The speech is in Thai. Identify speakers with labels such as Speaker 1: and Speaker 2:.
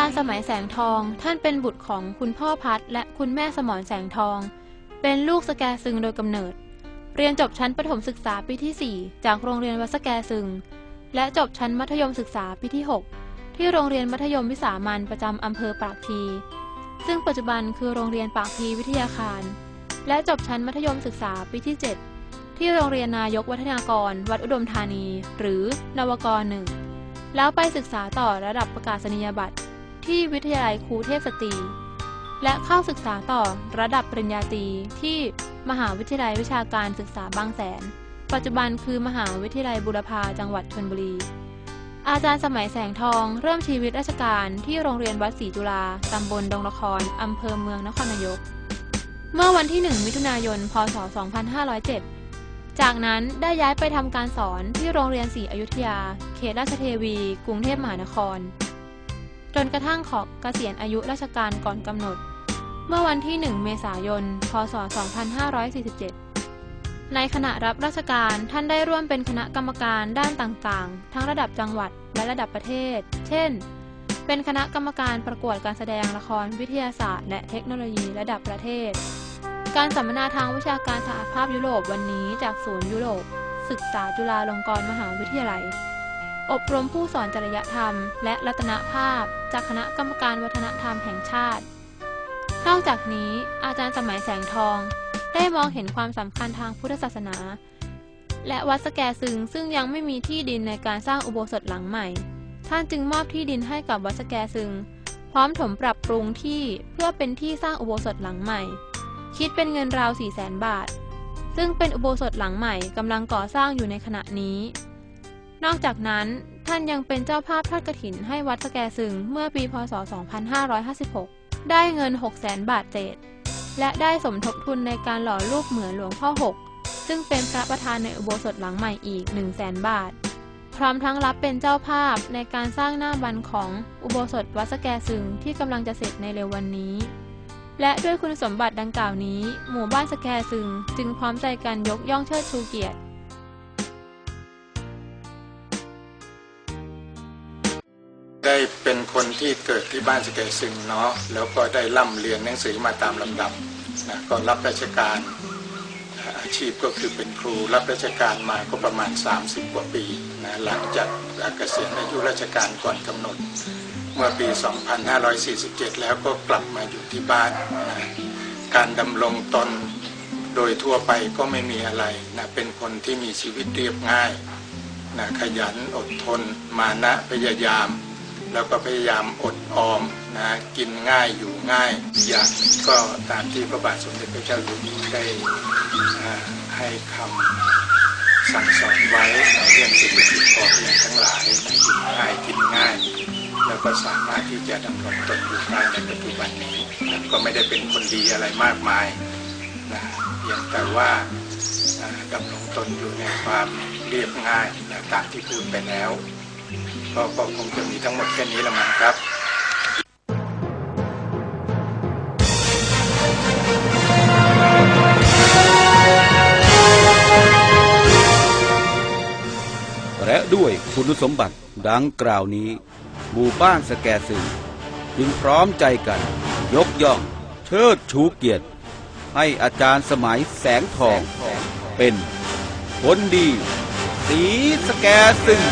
Speaker 1: จารย์สมัยแสงทอง ท่านเป็นบุตรของคุณพ่อพัดและคุณแม่สมรแสงทอง เป็นลูกสแกซึงโดยกำเนิด เรียนจบชั้นประถมศึกษาปีที่ 4 จากโรงเรียนวัดสแกซึง และจบชั้นมัธยมศึกษาปีที่ 6 ที่โรงเรียนมัธยมวิสามันประจำอำเภอปากพลีซึ่งปัจจุบันคือโรงเรียนปากพลีวิทยาคาร และจบชั้นมัธยมศึกษาปีที่ 7 ที่โรงเรียนนายกวัฒนากร วัดอุดมธานี หรือนวกรหนึ่งแล้วไปศึกษาต่อระดับประกาศนียบัตร ที่วิทยาลัยครูเทพสตรี และเข้าศึกษาต่อระดับปริญญาตรีที่มหาวิทยาลัยวิชาการศึกษาบางแสน ปัจจุบันคือมหาวิทยาลัยบุรพาจังหวัดชลบุรี อาจารย์สมัยแสงทองเริ่มชีวิตราชการที่โรงเรียนวัดศรีจุฬาตำบลดงละครอำเภอเมืองนครนายก เมื่อวันที่ 1 มิถุนายน พศ 2507จากนั้นได้ย้ายไปทำการสอนที่โรงเรียนศรีอยุธยา เขตราชเทวี กรุงเทพมหานคร จนกระทั่งขอเกษียณอายุราชการก่อนกำหนด เมื่อวันที่ 1 เมษายน พศ 2547 ในขณะรับราชการท่านได้ร่วมเป็นคณะกรรมการด้านต่างๆ ทั้งระดับจังหวัดและระดับประเทศ เช่น เป็นคณะกรรมการประกวดการแสดงละครวิทยาศาสตร์ และเทคโนโลยีระดับประเทศ การสัมมนาทางวิชาการสหภาพยุโรปวันนี้จากศูนย์ยุโรปศึกษาจุฬาลงกรณ์มหาวิทยาลัย อบรมผู้สอนจริยธรรม และรัตนภาพ จากคณะกรรมการวัฒนธรรมแห่งชาติ นอกจากนี้อาจารย์สมัยแสงทอง ได้มองเห็นความสำคัญทางพุทธศาสนา และวัดสแกซึงซึ่งยังไม่มีที่ดินในการสร้างอุโบสถหลังใหม่ ท่านจึงมอบที่ดินให้กับวัดสแกซึง พร้อมถมปรับปรุงที่เพื่อเป็นที่สร้างอุโบสถหลังใหม่ คิดเป็นเงินราว4 0 0แสนบาท ซึ่งเป็นอุโบสถหลังใหม่กำลังก่อสร้างอยู่ในขณะนี้ นอกจากนั้นท่านยังเป็นเจ้าภาพทอดกฐินให้วัดสแกซึงเมื่อปีพศ 2556 ได้เงิน 6 0 0แสนบาทเศษ และได้สมทบทุนในการหล่อรูปเหมือนหลวงพ่อหกซึ่งเป็นพระประธานในอุโบสถหลังใหม่อีก 1 0 0 0 0แสนบาท พร้อมทั้งรับเป็นเจ้าภาพในการสร้างหน้าบันของอุโบสถวัดสแกซึงที่กำลังจะเสร็จในเร็ววันนี้ และด้วยคุณสมบัติดังกล่าวนี้ หมู่บ้านสแกซึงจึงพร้อมใจกันยกย่องเชิดชูเกียรติ
Speaker 2: ได้เป็นคนที่เกิดที่บ้านสแกซึงเนาะแล้วก็ได้ร่ำเรียนหนังสือมาตามลำดับนะก็รับราชการอาอาชีพก็คือเป็นครูรับราชการมาก็ประมาณ 30 กว่าปีนะหลังจากเกษียณอายุราชการก่อนกำหนด เมื่อปี 2547 แล้วก็กลับมาอยู่ที่บ้านนะการดำรงตนโดยทั่วไปก็ไม่มีอะไรนะเป็นคนที่มีชีวิตเรียบง่ายนะขยันอดทน มานะพยายาม แล้วก็พยายามอดออมนะกินง่ายอยู่ง่ายอย่างก็ตามที่พระบาทสมเด็จพระเจ้าอยู่หัวได้ให้คำสั่งสอนไว้เรื่องเศรษฐกิจพอเพียงทั้งหลายนะอยู่ง่ายกินง่าย แล้วก็สามารถที่จะดำรงตนอยู่ได้ในปัจจุบันนี้ก็ไม่ได้เป็นคนดีอะไรมากมายนะเพียงแต่ว่าดำรงตนอยู่ในความเรียบง่ายนะตามที่พูดไปแล้ว ก็คงจะมีทั้งหมดแค่นี้ละมั้งครับ
Speaker 3: และด้วยคุณสมบัติดังกล่าวนี้ หมู่บ้านสแกซึงจึงพร้อมใจกัน ยกย่องเชิดชูเกียรติ ให้อาจารย์สมัยแสงทองเป็นคนดี สีสแกซึง